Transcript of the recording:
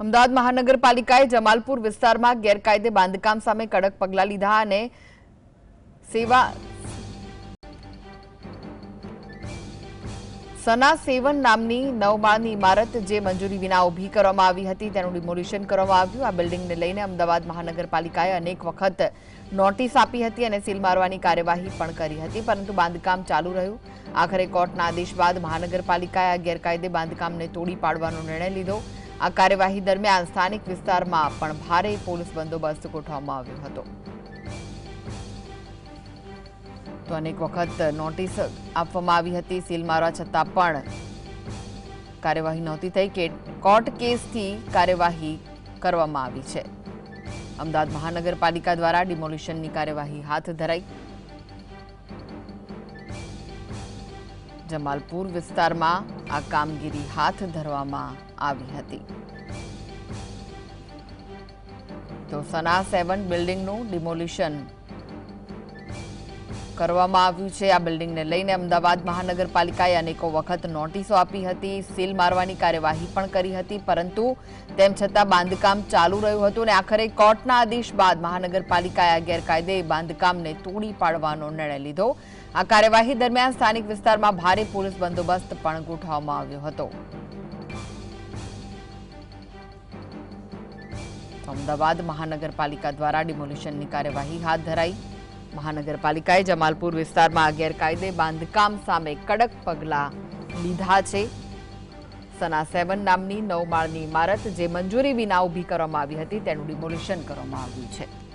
અમદાવાદ મહાનગરપાલિકાએ જમાલપુર વિસ્તારમાં ગેરકાયદે બાંધકામ સામે કડક પગલાં લીધા અને સેવા સના સેવન નામની નવ માળની ઇમારત જે મંજૂરી વિના ઊભી કરવામાં આવી હતી, તેનું ડિમોલિશન કરવામાં આવ્યું. આ બિલ્ડિંગને લઈને અમદાવાદ મહાનગરપાલિકાએ અનેક વખત નોટિસ આપી હતી અને સીલ મારવાની કાર્યવાહી પણ કરી હતી, પરંતુ બાંધકામ ચાલુ રહ્યું. આખરે કોર્ટના આદેશ બાદ મહાનગરપાલિકાએ આ ગેરકાયદે બાંધકામને તોડી પાડવાનો નિર્ણય લીધો. આ કાર્યવાહી દરમિયાન સ્થાનિક વિસ્તારમાં પણ ભારે પોલીસ બંદોબસ્ત ગોઠવવામાં આવ્યો હતો. તો અનેક વખત નોટિસ આપવામાં આવી હતી, સીલ મારવા છતાં પણ કાર્યવાહી નહોતી થઈ કે કોર્ટ કેસથી કાર્યવાહી કરવામાં આવી છે. અમદાવાદ મહાનગરપાલિકા દ્વારા ડિમોલિશનની કાર્યવાહી હાથ ધરાઈ જમાલપુર વિસ્તારમાં આ કામગીરી હાથ ધરવામાં આવી હતી. તો સના સેવન બિલ્ડિંગનું ડિમોલિશન કરવામાં આવ્યું છે. આ બિલ્ડિંગને લઈને અમદાવાદ મહાનગરપાલિકાએ અનેકો વખત નોટિસો આપી હતી, સીલ મારવાની કાર્યવાહી પણ કરી હતી, પરંતુ તેમ છતાં બાંધકામ ચાલુ રહ્યું હતું અને આખરે કોર્ટના આદેશ બાદ મહાનગરપાલિકાએ આ ગેરકાયદે બાંધકામને તોડી પાડવાનો નિર્ણય લીધો. આ કાર્યવાહી દરમિયાન સ્થાનિક વિસ્તારમાં ભારે પોલીસ બંદોબસ્ત પણ ગોઠવવામાં આવ્યો હતો. અમદાવાદ મહાનગરપાલિકા દ્વારા ડિમોલિશનની કાર્યવાહી હાથ ધરાઈ. મહાનગરપાલિકાએ જમાલપુર વિસ્તારમાં ગેરકાયદે બાંધકામ સામે કડક પગલાં લીધા છે. સના સેવન નામની નવ માળની ઇમારત જે મંજૂરી વિના ઊભી કરવામાં આવી હતી, તેનું ડિમોલિશન કરવામાં આવ્યું છે.